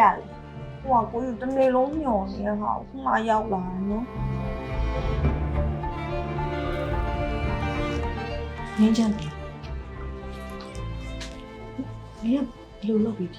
ရတယ်ဟိုကကိုယူတစ်နေ့လုံးညော်နေတဲ့ဟာကိုခုမှရောက်လာတယ်နော်ငင်းချမ်းတယ်မင်းကဘယ်လိုလုပ်ပြီးထ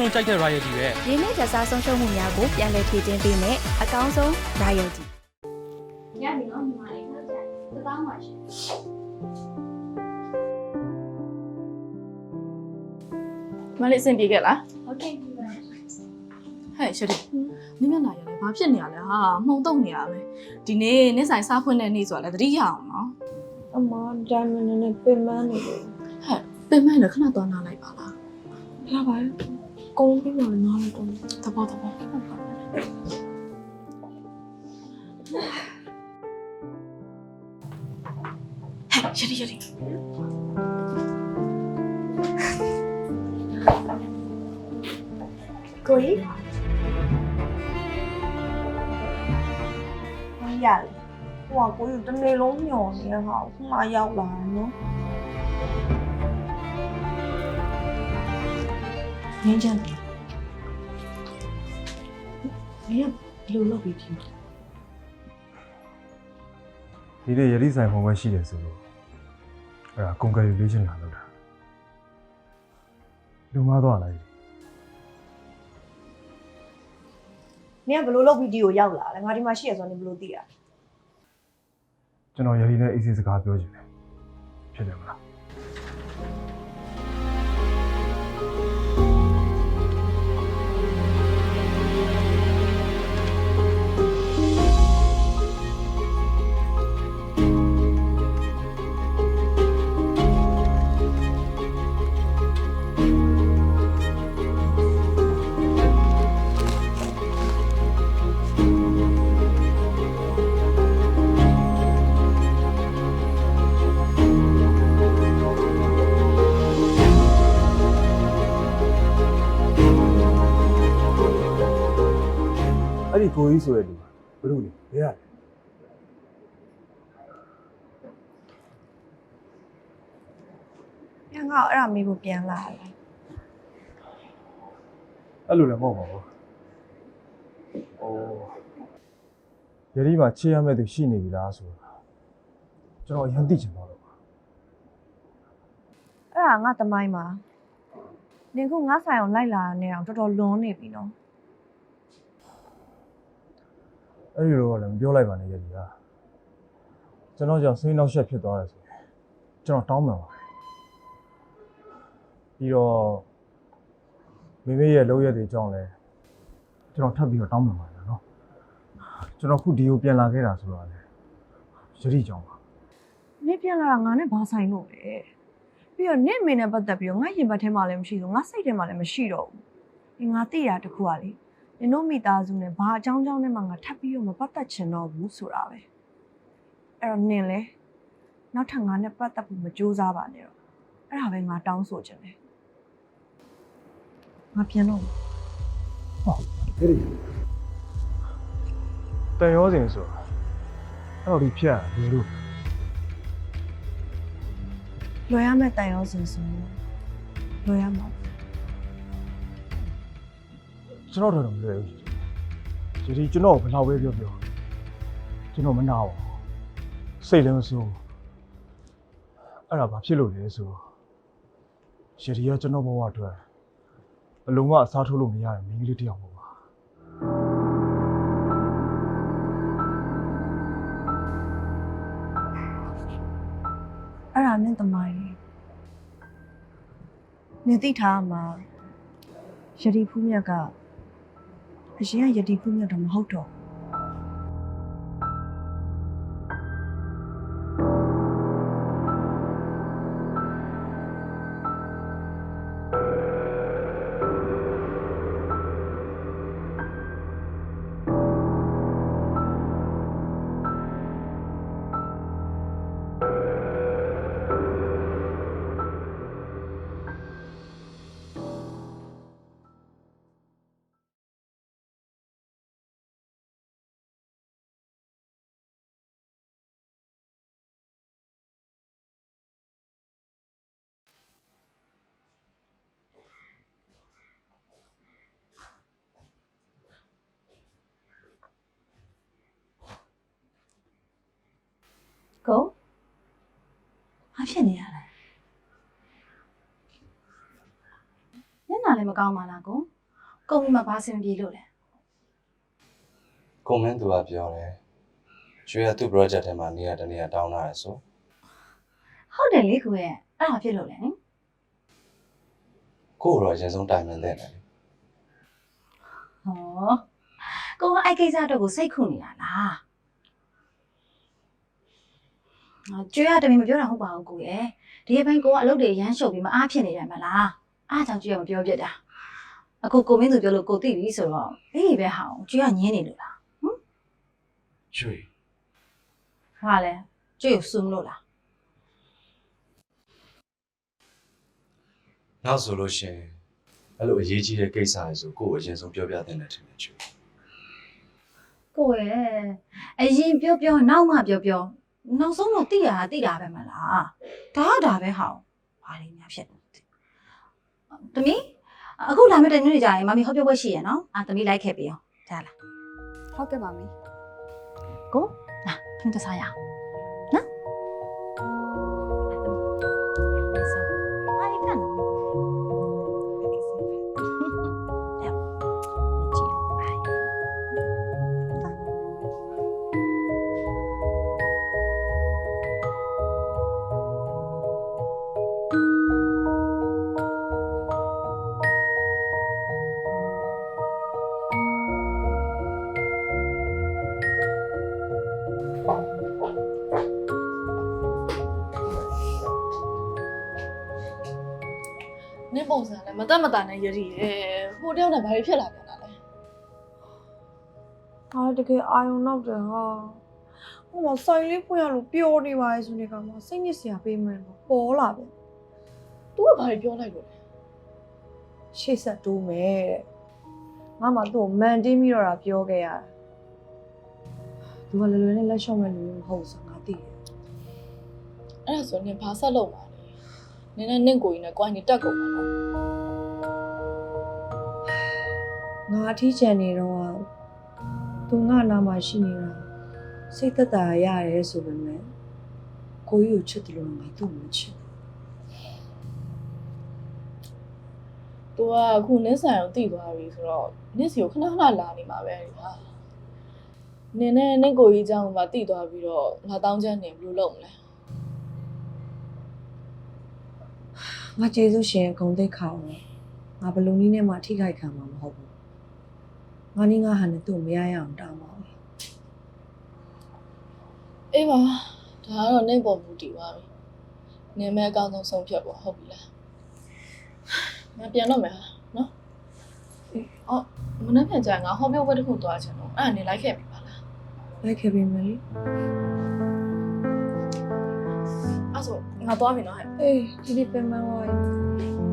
လုံးကြိုက်တဲ့ royalty ပဲရင်းနှီးကြစားဆုံးရှုံးမှုများကိုပြန်လည်ဖြည့်တင်းပေးမယ်အကောင်းဆုံး royalty ရပြီနော်ညီမလေးဟုတ်တယ်သသားမှရှင်မလေးအဆင်ပြေခဲ့လားဟုတ်ကဲ့ညီမလေးဟဲ့ရှရီနင်းမျက်နှာရလဲဘာဖြစ်နေရလဲဟာမှုံတုံနေရပဲဒီနေ့နေ့ဆိုင်စားဖွင့်တဲ့နေ့ဆိုတာလဲသတိရအောင်နော်အမဒိုင်မန်နဲ့ပင်မနေတယ်ဟဲ့ပြင်မဲ့လည်းခဏသွားနာလိုက်ပါလားလာပါရဲ့ ကုန်းပြီးမှနားလိုက်တော့သဘောသဘောဟဲ့ရှရီရှရီကိုကြီးမရတယ်ဟိုကကိုယူတ ငင်းချမ်းတယ်မင်းကဘယ်လိုလုပ်ပြီးထင်လဲဒီနေ့ရတိဆိုင်ဖုံပဲရှိတယ်ဆိုလို့အဲ့ဒါ congratulation လာလို့တာလူမသွားလိုက်နင်ကဘယ်လိုလုပ်ပြီးဒီကိုရောက်လာလဲငါဒီမှာရှိရဆိုတော့နင်ဘယ်လိုသိရလဲကျွန်တော်ရတိနဲ့အေးစေးစကားပြောချင်တယ်ဖြစ်တယ်မလား အဲ့ဒီကိုကြီးဆိုတဲ့လူကဘယ်လိုလဲဘယ်ရလဲ။ညငါအဲ့ဒါမေးဖို့ပြန်လာတယ်အဲ့လိုလည်းမဟုတ်ပါဘူးအိုးရတိမှာချေရမဲ့သူရှိနေပြီလားဆိုတာကျွန်တော်အရင်သိချင်တော့လို့ပါ။အဲ့ဒါငါတမိုင်းမှာနင်ကငါဆိုင်အောင်လိုက်လာနေအောင်တော်တော်လွန်နေပြီနော် အဲ့ဒီတော့လည်းမပြောလိုက်ပါနဲ့ရတိကကျွန်တော်ကြောင့်ဆွေးနောက်ရှက်ဖြစ်သွားတယ်ဆိုရင်ကျွန်တော်တောင်းပန်ပါတယ်ပြီးတော့မိမိရဲ့လုပ်ရက်တွေကြောင့်လည်းကျွန်တော်ထပ်ပြီးတော့တောင်းပန်ပါတယ်နော်ကျွန်တော်ခုဒီကိုပြန်လာခဲ့တာဆိုတော့လေရတိကြောင့်ပါ။နင်ပြန်လာတာငါနဲ့ဘာဆိုင်လို့လဲ။ပြီးတော့နင့်အမေနဲ့ပတ်သက်ပြီးတော့ငါရင်ဘတ်ထဲမှာလည်းမရှိဘူးငါစိတ်ထဲမှာလည်းမရှိတော့ဘူး။ဒီငါသိတာတခုကလေ နင်တို့မိသားစုနဲ့ဘာအကြောင်းကြောင့်နဲ့မှငါထပ်ပြီးတော့မပတ်သက်ချင်တော့ဘူးဆိုတာပဲ။အဲ့တော့နင်လေနောက်ထပ်ငါနဲ့ပတ်သက်ဖို့မကြိုးစားပါနဲ့တော့။အဲ့ဒါပဲငါတောင်းဆိုချင်တယ်။ငါပြန်တော့မယ်အဲ့ဒီတန်ရောစင်ဆိုတာအဲ့တော့ဒီဖြတ်ဘယ်လိုလွယ်ရမယ့်တန်ရောစင်ဆိုရင်လွယ်ရမှာပေါ့ ကျွန်တော်တော့မလွယ်ဘူးဒီဒီကျွန်တော်ဘယ်လောက်ပဲပြောပြောကျွန်တော်မနာပါဘူးစိတ်လည်းမဆိုးဘူးအဲ့ဒါဘာဖြစ်လို့လဲဆိုတော့ရှရီကကျွန်တော်ဘဝအတွက်ဘယ်လုံးဝအစားထိုးလို့မရတဲ့မိန်းကလေးတစ်ယောက်ပေါ့ပါအဲ့ဒါနဲ့တမိုင်းနေသိထားမှာယတိဖူးမြတ်က အရင်ကယတိဖူးမြတ်တော့မဟုတ်တော့ဘူး ဖြစ်နေရလဲညနာလည်းမကောင်းပါလားကိုကုမ္ပဏီမှာဘာဆင်မပြေလို့လဲကိုမင်းသူကပြောတယ်ကျွေးရသူ့ project ထဲမှာနေရာတနေရာတောင်းလာတယ်ဆိုဟုတ်တယ်လေကိုရဲ့အဲ့ဒါဖြစ်လို့လဲနိကို့ကိုတော့အရင်ဆုံးတိုင်ပင်တဲ့တယ်လေဟောကိုကအဲ့ကိစ္စတော့ကိုစိတ်ခုနေတာလားအာ ကျွေးရတမင်မပြောတာဟုတ်ပါဘူးကိုရဲ့ဒီအပိုင်းကိုကအလုပ်တွေရမ်းရှုပ်ပြီးမအားဖြစ်နေတယ်မလားအားကြောင့်ကျွေးရမပြောပြတာအခုကိုမင်းသူပြောလို့ကိုသိပြီဆိုတော့အေးပဲဟောင်းကျွေးရညင်းနေလို့လားကျွေးဟာလဲကျွေးကိုစုံလို့လားနောက်ဆိုလို့ရှရင်အဲ့လိုအရေးကြီးတဲ့ကိစ္စတွေဆိုကို့ကိုအရင်ဆုံးပြောပြတဲ့တယ်ထင်တယ်ကျွေးကိုရဲ့အရင်ပြောပြောနောက်မှပြောပြော နောက်ဆုံးတော့တိရတာတိတာပဲမလားဒါကဒါပဲဟောင်းဘာတွေများဖြစ်နေလဲတမီးအခုလာမယ့်တနေ့ကြာရင်မမီဟောပြောပွဲရှိရနော်အာတမီးလိုက်ခဲ့ပြီအောင်ကြားလားဟုတ်ကဲ့ပါမီကိုလာဖင်တစားရအောင် ပုံစံလည်းမတက်မတာနဲ့ယရီရဲ့ဟိုတယောက်နဲ့ဘာတွေဖြစ်လာပြန်တာလဲဟာတကယ်အာယုံနောက်တယ်ဟာဟိုမှာဆိုင်လေးဖွင့်ရလို့ပျော်နေပါရဲ့ဆိုနေကမှစိတ်ညစ်စရာပေးမယ်လို့ပေါ်လာပဲသူကဘာတွေပြောလိုက်လို့လဲရှေ့ဆက်တိုးမယ်တဲ့ငါမှသူ့ကိုမန်တင်းပြီးတော့တာပြောခဲ့ရတယ်သူကလွယ်လွယ်နဲ့လက်လျှော့မဲ့လူမျိုးမဟုတ်ဘူးဆိုငါသိတယ်အဲ့ဒါဆိုနင်ဘာဆက်လုပ်မှာလဲ နင်နဲ့နင့်ကိုကြီးနဲ့ကိုယ်နေတက်ကုန်မှာနော်ငါအထီးကျန်နေတော့ကသူငါနာမှာရှိနေတာစိတ်သက်သာရရဲဆိုပေမဲ့ကိုကြီးကိုချစ်တယ်လို့ငါသူ့ကိုချစ်သူကအခုနင်းဆန်ကိုတိသွားပြီဆိုတော့နင်းစီကိုခဏခဏလာနေမှာပဲဒီမှာနင်းနဲ့နင့်ကိုကြီးကြောင့်မှတိသွားပြီးတော့ငါတောင်းချမ်းနေဘယ်လိုလုပ်မလဲ ငါကျေးဇူးရှင်ဂုံတိတ်ခါအောင်ငါဘယ်လိုနည်းနဲ့မှထိခိုက်ခံမှာမဟုတ်ဘူးငါနီးငါဟန်နဲ့သူ့ကိုမရရအောင်တောင်းပါဘူးအေးပါဒါကတော့နင့်ပုံမူတည်သွားပြီနင်မဲအကောင်းဆုံးဆုံးဖြတ်ပေါ့ဟုတ်ပြီလားငါပြန်တော့မယ်ဟာနော်အေးအော်မနေ့ပြန်ကြရင်ငါဟောပြောပွဲတစ်ခုသွားချင်တော့အဲ့ဒါနေလိုက်ခဲ့ပြီပါလားလိုက်ခဲ့ပြီမလေး အဲ့ဆိုငါသွားပြီနော်ဟဲ့အေးဒီနေ့ပြန်မသွားရင်